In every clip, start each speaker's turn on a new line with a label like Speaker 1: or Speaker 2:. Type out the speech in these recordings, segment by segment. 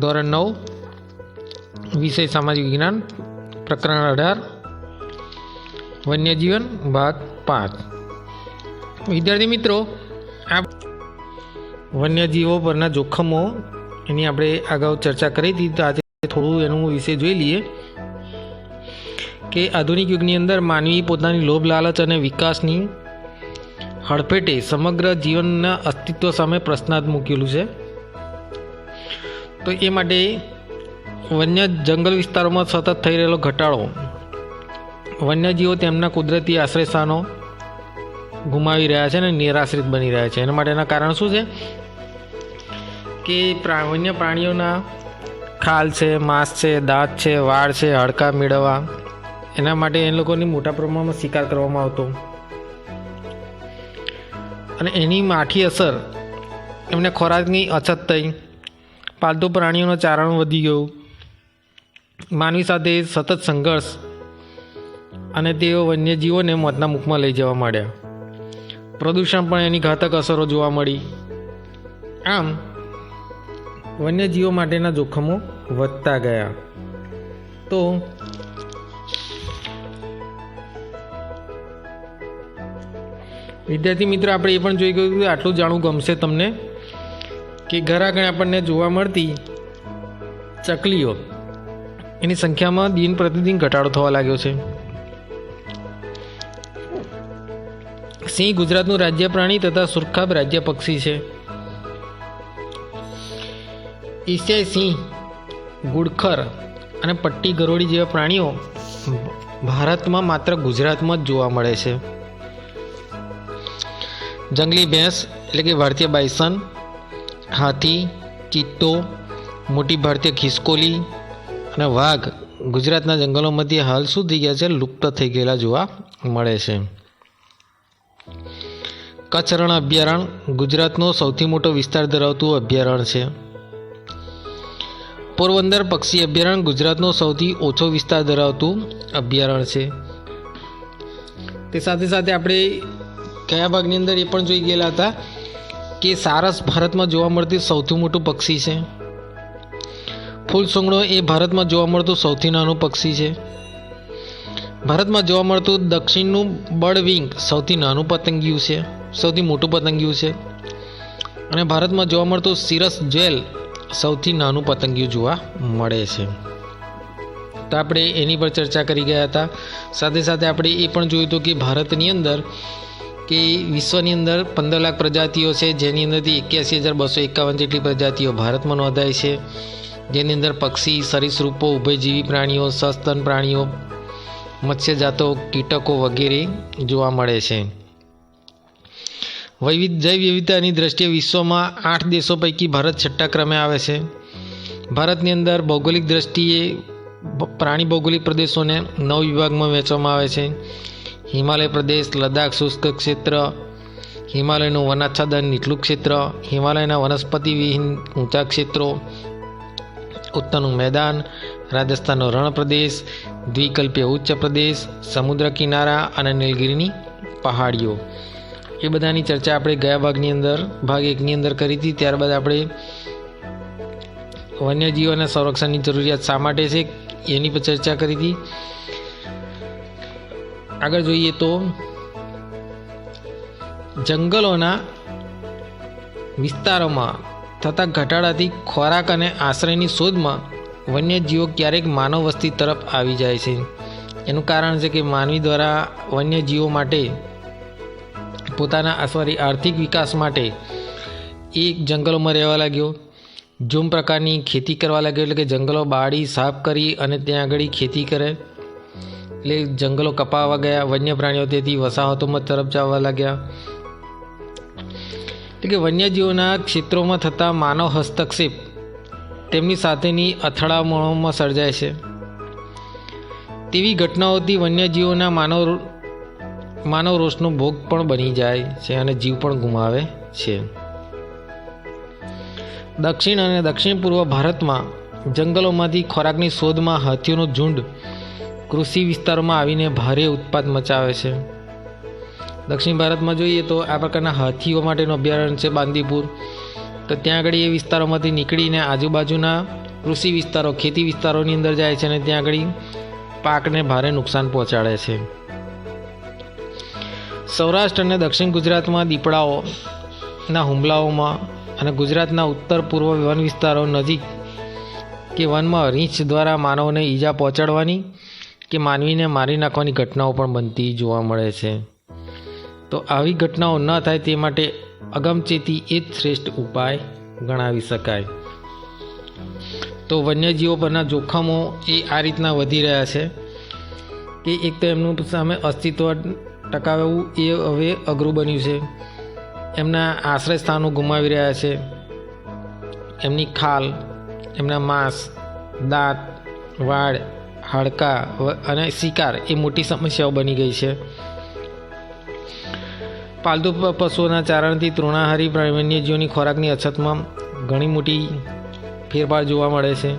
Speaker 1: ધોરણ નવ, વિષય સામાજિક વિજ્ઞાન, પ્રકરણ અઢાર, વન્યજીવન ભાગ પાંચ. વિદ્યાર્થી મિત્રો, આ વન્યજીવો પરના જોખમો એની આપણે અગાઉ ચર્ચા કરી હતી, તો આજે થોડું એનું વિશે જોઈ લઈએ કે આધુનિક યુગની અંદર માનવી પોતાની લોભ, લાલચ અને વિકાસની હડફેટે સમગ્ર જીવનના અસ્તિત્વ સામે પ્રશ્નાર્થ મૂકેલું છે. તો એ માટે વન્ય જંગલ વિસ્તારોમાં સતત થઈ રહેલો ઘટાડો, વન્યજીવો તેમના કુદરતી આશ્રયસ્થાનો ગુમાવી રહ્યા છે અને નિરાશ્રિત બની રહ્યા છે. એના માટેના કારણ શું છે? કે વન્ય પ્રાણીઓના ખાલ છે, માંસ છે, દાંત છે, વાળ છે, હડકા મેળવવા. એના માટે એ લોકોની મોટા પ્રમાણમાં શિકાર કરવામાં આવતો. અને એની માઠી અસર એમને ખોરાકની અછત થઈ પાલતુ પ્રાણીઓનો ચારણ વધી ગયું. માનવી સાથે સતત સંઘર્ષ અને તેઓ વન્યજીવોને મોતના મુખમાં લઈ જવા માંડ્યા. પ્રદૂષણ પણ એની ઘાતક અસરો જોવા મળી. આમ, વન્યજીવો માટેના જોખમો વધતા ગયા. તો વિદ્યાર્થી મિત્રો, આપણે એ પણ જોઈ ગયું કે આટલું જાણવું ગમશે તમને. કે ઘર આગળ આપણને જોવા મળતી ચકલીઓ, એની સંખ્યામાં દિન પ્રતિદિન ઘટાડો થવા લાગ્યો છે. સિંહ ગુજરાતનું રાજ્ય પ્રાણી તથા સુરખાબ રાજ્ય પક્ષી છે. એશિયાઈ સિંહ, ગુડખર અને પટ્ટી ગરોળી જેવા પ્રાણીઓ ભારતમાં માત્ર ગુજરાતમાં જ જોવા મળે છે. જંગલી ભેંસ એટલે કે ભારતીય બાયસન હાથી ચિત્તો મોટી ભારતીય ખિસકોલી અને વાઘ ગુજરાતના જંગલોમાંથી હાલ શું થઈ ગયા છે? લુપ્ત થઈ ગયેલા જોવા મળે છે. કચ્છ રણ અભયારણ્ય ગુજરાતનો સૌથી મોટો વિસ્તાર ધરાવતું અભયારણ્ય છે. પોરબંદર પક્ષી અભયારણ્ય ગુજરાતનો સૌથી ઓછો વિસ્તાર ધરાવતું અભયારણ્ય છે. તે સાથે સાથે આપણે કયા ભાગની અંદર એ પણ જોઈ ગયેલા હતા? કે સારસ ભારતમાં જોવા મળતી સૌથી મોટું પક્ષી છે? ફૂલ સુંગડો એ ભારતમાં જોવા મળતું સૌથી નાનું પક્ષી છે. ભારતમાં જોવા મળતું દક્ષિણનું બર્ડવિંગ સૌથી નાનું પતંગિયું છે, સૌથી મોટું પતંગિયું છે. અને ભારતમાં જોવા મળતું સિરસ જેલ સૌથી નાનું પતંગિયું જોવા મળે છે. તો આપણે એની પર ચર્ચા કરી ગયા હતા. સાથે સાથે આપણે એ પણ જોયું હતું કે ભારતની અંદર કે વિશ્વની અંદર પંદર લાખ પ્રજાતિઓ છે, જેની અંદરથી એક્યાસી હજાર બસો એકાવન જેટલી પ્રજાતિઓ ભારતમાં નોંધાય છે. જેની અંદર પક્ષી, સરીસૃપો, ઉભયજીવી પ્રાણીઓ, સસ્તન પ્રાણીઓ, મત્સ્યજાતો, કીટકો વગેરે જોવા મળે છે. વૈવિધ જૈવ વિવિધતાની દ્રષ્ટિએ વિશ્વમાં આઠ દેશો પૈકી ભારત છઠ્ઠા ક્રમે આવે છે. ભારતની અંદર ભૌગોલિક દ્રષ્ટિએ પ્રાણી ભૌગોલિક પ્રદેશોને નવ વિભાગમાં વહેંચવામાં આવે છે. હિમાલય પ્રદેશ લદ્દાખ શુષ્ક ક્ષેત્ર, હિમાલયનું વનાચ્છાદન નીચલું ક્ષેત્ર, હિમાલયના વનસ્પતિ વિહીન ઊંચા ક્ષેત્રો, ઉત્તરનું મેદાન, રાજસ્થાનનો રણ પ્રદેશ દ્વિકલ્પીય ઉચ્ચ પ્રદેશ, સમુદ્ર કિનારા અને નીલગિરીની પહાડીઓ. એ બધાની ચર્ચા આપણે ગયા ભાગની અંદર, ભાગ એકની અંદર કરી હતી. ત્યારબાદ આપણે વન્યજીવોના સંરક્ષણની જરૂરિયાત શા માટે છે, એની પર ચર્ચા કરી હતી. આગળ જોઈએ તો જંગલોના વિસ્તારોમાં થતા ઘટાડાથી ખોરાક અને આશ્રયની શોધમાં વન્યજીવો ક્યારેક માનવ વસ્તી તરફ આવી જાય છે. એનું કારણ છે કે માનવી દ્વારા વન્યજીવો માટે પોતાના સોરી આર્થિક વિકાસ માટે એ જંગલોમાં રહેવા લાગ્યો. જૂમ પ્રકારની ખેતી કરવા લાગ્યો એટલે કે જંગલો બાળી સાફ કરી અને ત્યાં આગળ ખેતી કરે. એટલે જંગલો કપાવા ગયા વન્ય પ્રાણીઓ તેથી વસાહતોમાં તરફ જવા લાગ્યા. એટલે કે વન્યજીવોના ક્ષેત્રોમાં થતા માનવ હસ્તક્ષેપ તેમની સાથેની અથડામણોમાં સર્જાય છે. તેવી ઘટનાઓથી વન્યજીવોના માનવ માનવ રોષનો ભોગ પણ બની જાય છે અને જીવ પણ ગુમાવે છે. દક્ષિણ અને દક્ષિણ પૂર્વ ભારતમાં જંગલોમાંથી ખોરાકની શોધમાં હાથીઓનું ઝુંડ કૃષિ વિસ્તારોમાં આવીને ભારે ઉત્પાદ મચાવે છે. દક્ષિણ ભારતમાં જોઈએ તો આ પ્રકારના હાથીઓ માટેનું અભયારણ્ય છે બાંદીપુર. તો ત્યાં આગળ એ વિસ્તારોમાંથી નીકળીને આજુબાજુના કૃષિ વિસ્તારો, ખેતી વિસ્તારોની અંદર જાય છે અને ત્યાં આગળ પાકને ભારે નુકસાન પહોંચાડે છે. સૌરાષ્ટ્ર અને દક્ષિણ ગુજરાતમાં દીપડાઓના હુમલાઓમાં અને ગુજરાતના ઉત્તર પૂર્વ વન વિસ્તારો નજીક કે વનમાં રીંછ દ્વારા માનવને ઈજા પહોંચાડવાની કે માનવીને મારી નાખવાની ઘટનાઓ પણ બનતી જોવા મળે છે. તો આવી ઘટનાઓ ન થાય તે માટે અગમચેતી એ જ શ્રેષ્ઠ ઉપાય ગણાવી શકાય. તો વન્યજીવો પરના જોખમો એ આ રીતના વધી રહ્યા છે કે એક તો એમનું સામે અસ્તિત્વ ટકાવવું એ હવે અઘરું બન્યું છે. એમના આશ્રય સ્થાનો ગુમાવી રહ્યા છે. એમની ખાલ, એમના માંસ, દાંત, વાળ હાડકાં અને શિકાર એ મોટી સમસ્યાઓ બની ગઈ છે. પાલતુ પશુઓના ચારણથી તૃણાહારી વન્યજીવોની ખોરાકની અછતમાં ઘણી મોટી ફેરફાર જોવા મળે છે.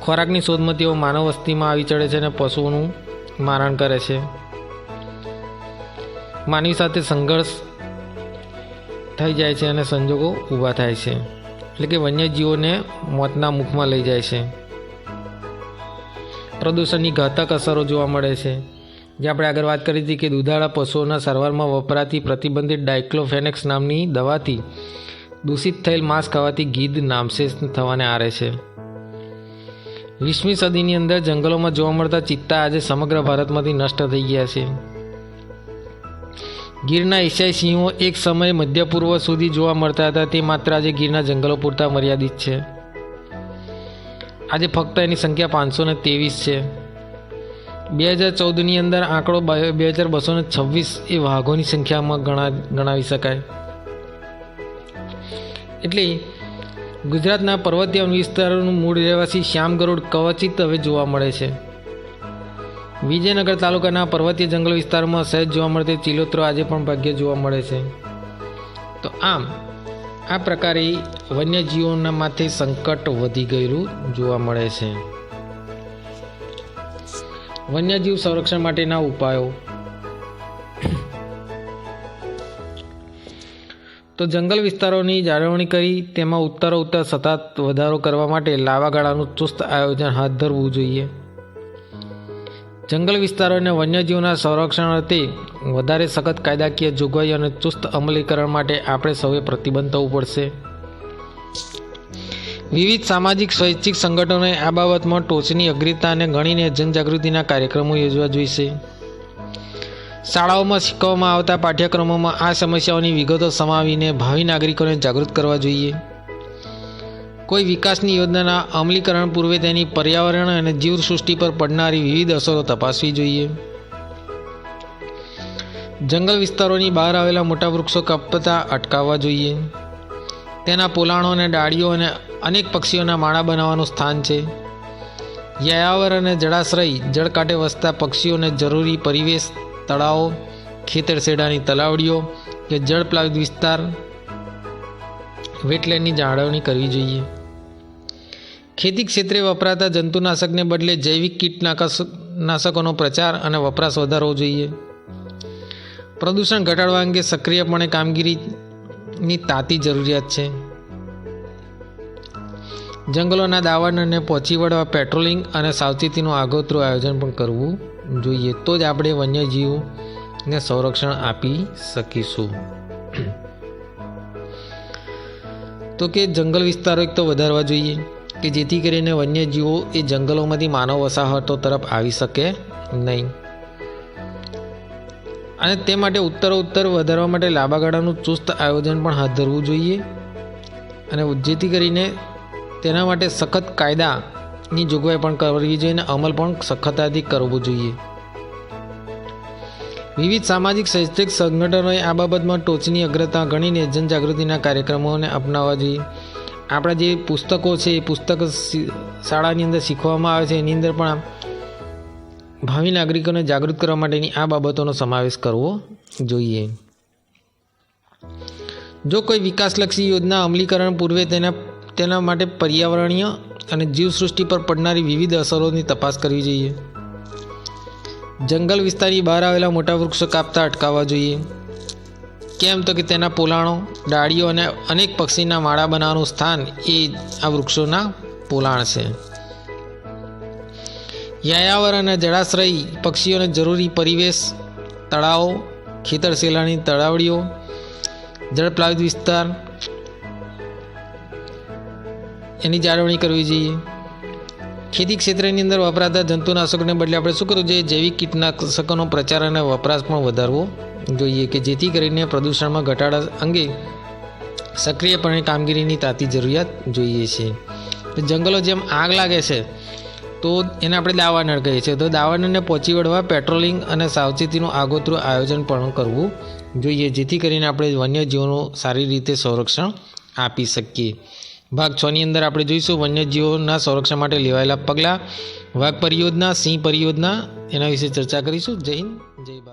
Speaker 1: ખોરાકની શોધમાં તેઓ માનવ વસ્તીમાં આવી ચડે છે અને પશુઓનું મારણ કરે છે. માનવી સાથે સંઘર્ષ થઈ જાય છે અને સંજોગો ઊભા થાય છે. એટલે કે વન્યજીવોને મોતના મુખમાં લઈ જાય છે. પ્રદૂષણની ઘાતક અસરો જોવા મળે છે. જે આપણે આગળ વાત કરી હતી કે દુધાળા પશુઓના સારવારમાં વપરાતી પ્રતિબંધિત ડાયક્લોફેનેક્સ નામની દવાથી દૂષિત થયેલ માંસ ખાવાથી ગીધ નામશેષ થવાને આરે છે. વીસમી સદીની અંદર જંગલોમાં જોવા મળતા ચિત્તા આજે સમગ્ર ભારતમાંથી નષ્ટ થઈ ગયા છે. ગીરના એશિયાઈ સિંહો એક સમયે મધ્ય પૂર્વ સુધી જોવા મળતા હતા, તે માત્ર આજે ગીરના જંગલો પૂરતા મર્યાદિત છે. આજે ફક્ત એની સંખ્યા પાંચસો ને ત્રેવીસ છે. બે હજાર ચૌદની અંદર આંકડો બે હજાર બસો ને છવ્વીસ એ વાઘોની સંખ્યામાં ગણા, ગણાવી શકાય. એટલે ગુજરાતના પર્વતીય વિસ્તારોનું મૂળ રહેવાસી શ્યામ ગરુડ કવચિત હવે જોવા મળે છે. વિજયનગર તાલુકાના પર્વતીય જંગલ વિસ્તારમાં સહેજ જોવા મળતી ચિલોત્રો આજે પણ ભાગ્ય જોવા મળે છે. તો આમ આ પ્રકારે વન્યજીવોના માથે સંકટ વધી ગયેલું જોવા મળે છે. વન્યજીવ સંરક્ષણ માટેના ઉપાયો. તો જંગલ વિસ્તારોની જાળવણી કરી, તેમાં ઉત્તરો ઉત્તર સતત વધારો કરવા માટે લાવા ગાળાનું ચુસ્ત આયોજન હાથ ધરવું જોઈએ. જંગલ વિસ્તારો અને વન્યજીવના સંરક્ષણ અર્થે વધારે સખત કાયદાકીય જોગવાઈ અને ચુસ્ત અમલીકરણ માટે આપણે સૌએ પ્રતિબંધ થવું પડશે. વિવિધ સામાજિક, સ્વૈચ્છિક સંગઠનોએ આ બાબતમાં ટોચની અગ્રતાને ગણીને જનજાગૃતિના કાર્યક્રમો યોજવા જોઈશે. શાળાઓમાં શીખવવામાં આવતા પાઠ્યક્રમોમાં આ સમસ્યાઓની વિગતો સમાવીને ભાવિ નાગરિકોને જાગૃત કરવા જોઈએ. કોઈ વિકાસની યોજનાના અમલીકરણ પૂર્વે તેની પર્યાવરણ અને જીવસૃષ્ટિ પર પડનારી વિવિધ અસરો તપાસવી જોઈએ. જંગલ વિસ્તારોની બહાર આવેલા મોટા વૃક્ષો કાપતા અટકાવવા જોઈએ. તેના પોલાણો અને ડાળીઓ અને અનેક પક્ષીઓના માળા બનાવવાનું સ્થાન છે. યાયાવર અને જળાશ્રય જળકાંઠે વસતા પક્ષીઓને જરૂરી પરિવેશ, તળાવો, ખેતરશેડાની તલાવડીઓ કે જળપ્લાવિત વિસ્તાર વેટલેન્ડની જાળવણી કરવી જોઈએ. ખેતી ક્ષેત્રે વપરાતા જંતુનાશકને બદલે જૈવિક કીટનાશકોનો પ્રચાર અને વપરાશ વધારવો જોઈએ. પ્રદૂષણ ઘટાડવા અંગે સક્રિયપણે કામગીરીની તાતી જરૂરિયાત છે. જંગલોના દાવાનળને પહોંચી વળવા પેટ્રોલિંગ અને સાવચેતીનું આગોતરું આયોજન પણ કરવું જોઈએ. તો જ આપણે વન્યજીવને સંરક્ષણ આપી શકીશું. તો કે જંગલ વિસ્તારો એક તો વધારવા જોઈએ, કે જેથી કરીને વન્યજીવો એ જંગલોમાંથી માનવ વસાહતો તરફ આવી શકે નહીં. અને તે માટે ઉત્તરોત્તર વધારવા માટે લાંબા ગાળાનું ચુસ્ત આયોજન પણ હાથ ધરવું જોઈએ. અને જેથી કરીને તેના માટે સખત કાયદાની જોગવાઈ પણ કરવી જોઈએ અને અમલ પણ સખતાથી કરવો જોઈએ. વિવિધ સામાજિક શૈક્ષણિક સંગઠનોએ આ બાબતમાં ટોચની અગ્રતા ગણીને જનજાગૃતિના કાર્યક્રમોને અપનાવવા જોઈએ. આપણા જે પુસ્તકો છે, એ પુસ્તક શાળાની અંદર શીખવામાં આવે છે, એની અંદર પણ ભાવિ નાગરિકોને જાગૃત કરવા માટેની આ બાબતોનો સમાવેશ કરવો જોઈએ. જો કોઈ વિકાસલક્ષી યોજના અમલીકરણ પૂર્વે તેના તેના માટે પર્યાવરણીય અને જીવસૃષ્ટિ પર પડનારી વિવિધ અસરોની તપાસ કરવી જોઈએ. જંગલ વિસ્તારની બહાર આવેલા મોટા વૃક્ષો કાપતા અટકાવવા જોઈએ. કેમ તો કે તેના પોલાણો, ડાળીઓ અને અનેક પક્ષીના માળા બનાવવાનું સ્થાન એ આ વૃક્ષોના પોલાણ છે. યાયાવર અને જળાશ્રય પક્ષીઓને જરૂરી પરિવેશ, તળાવો, ખેતર શેલાણી તળાવડીઓ, જળપ્લાવિત વિસ્તાર, એની જાળવણી કરવી જોઈએ. ખેતી ક્ષેત્રની અંદર વપરાતા જંતુનાશકોને બદલે આપણે શું કરવું જોઈએ? જૈવિક કીટનાશકોનો પ્રચાર અને વપરાશ પણ વધારવો જોઈએ કે જેથી કરીને પ્રદૂષણમાં ઘટાડા અંગે સક્રિયપણે કામગીરીની તાતી જરૂરિયાત જોઈએ છે. જંગલો જેમ આગ લાગે છે, તો એને આપણે દાવાનળ કહીએ છીએ. તો દાવાનળને પહોંચી વળવા પેટ્રોલિંગ અને સાવચેતીનું આગોતરું આયોજન પણ કરવું જોઈએ, જેથી કરીને આપણે વન્યજીવોનું સારી રીતે સંરક્ષણ આપી શકીએ. ભાગ છની અંદર આપણે જોઈશું વન્યજીવોના સંરક્ષણ માટે લેવાયેલા પગલાં, વાઘ પરિયોજના, સિંહ પરિયોજના, એના વિશે ચર્ચા કરીશું. જય હિન્દ, જય ભારત.